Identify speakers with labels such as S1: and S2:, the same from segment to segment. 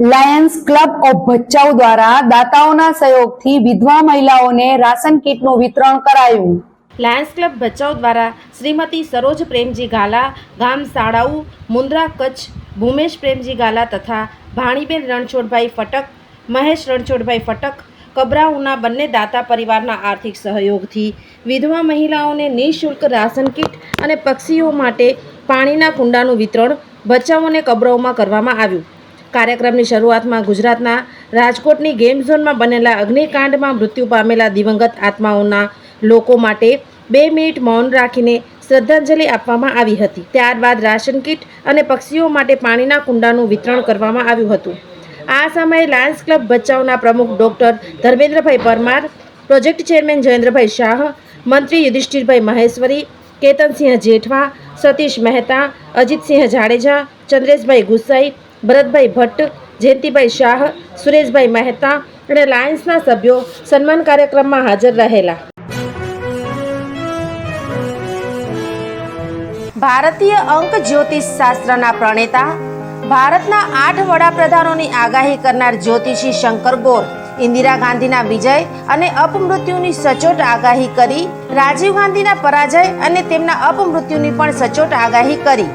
S1: lions club of Bhachau દ્વારા દાતાઓના સહયોગથી વિધવા મહિલાઓને રાશન કીટનું વિતરણ કરાયું.
S2: લાયન્સ ક્લબ ભચાઉ દ્વારા શ્રીમતી સરોજ પ્રેમજી ગાલા, ગામ સાડાઉ મુન્દ્રા કચ્છ, ભૂમેશ પ્રેમજી ગાલા તથા ભાણીબેન રણછોડભાઈ ફટક, મહેશ રણછોડભાઈ ફટક, કબરાઉના બંને દાતા પરિવારના આર્થિક સહયોગથી વિધવા મહિલાઓને નિઃશુલ્ક રાશન કીટ અને પક્ષીઓ માટે પાણીના કુંડાનું વિતરણ ભચાઉ અને કબરાઉમાં કરવામાં આવ્યું. કાર્યક્રમની શરૂઆતમાં ગુજરાતના રાજકોટની ગેમ ઝોનમાં બનેલા અગ્નિકાંડમાં મૃત્યુ પામેલા દિવંગત આત્માઓના લોકો માટે બે મિનિટ મૌન રાખીને શ્રદ્ધાંજલિ આપવામાં આવી હતી. ત્યારબાદ રાશન કીટ અને પક્ષીઓ માટે પાણીના કુંડાનું વિતરણ કરવામાં આવ્યું હતું. આ સમયે લાયન્સ ક્લબ ભચાઉના પ્રમુખ doctor Dharmendrabhai Parmar, project chairman Jayendrabhai Shah, મંત્રી યુધિષ્ઠિરભાઈ મહેશ્વરી, કેતનસિંહ જેઠવા, સતીશ મહેતા, અજીતસિંહ જાડેજા, ચંદ્રેશભાઈ ગુસાઈ ભરતભાઈ ભટ્ટ, જયંતિભાઈ શાહ, સુરેશભાઈ મહેતા અને લાયન્સના સભ્યો સન્માન કાર્યક્રમમાં હાજર રહેલા. ભારતીય અંક જ્યોતિષ શાસ્ત્રના પ્રણેતા, ભારતના આઠ વડાપ્રધાનોની આગાહી કરનાર જ્યોતિષી શંકર ગોર, ઇન્દિરા ગાંધીના વિજય અને અપમૃત્યુની સચોટ આગાહી કરી, રાજીવ ગાંધીના પરાજય અને તેમના અપમૃત્યુની પણ સચોટ આગાહી કરી.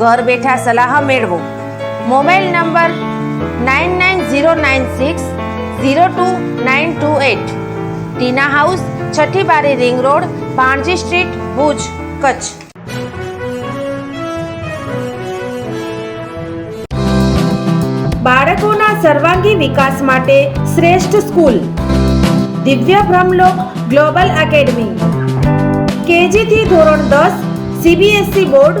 S2: ઘર બેઠા સલાહ મેળવો. Mobile number nine nine zero nine six zero two nine two eight Tina house છઠ્ઠી બારી ring road Bhanji street, Bhuj, Kutch. બાળકોના સર્વાંગી વિકાસ માટે શ્રેષ્ઠ સ્કૂલ. દિવ્ય બ્રહ્મલોક ગ્લોબલ એકેડમી. કેજી થી ધોરણ દસ, સીબીએસઈ બોર્ડ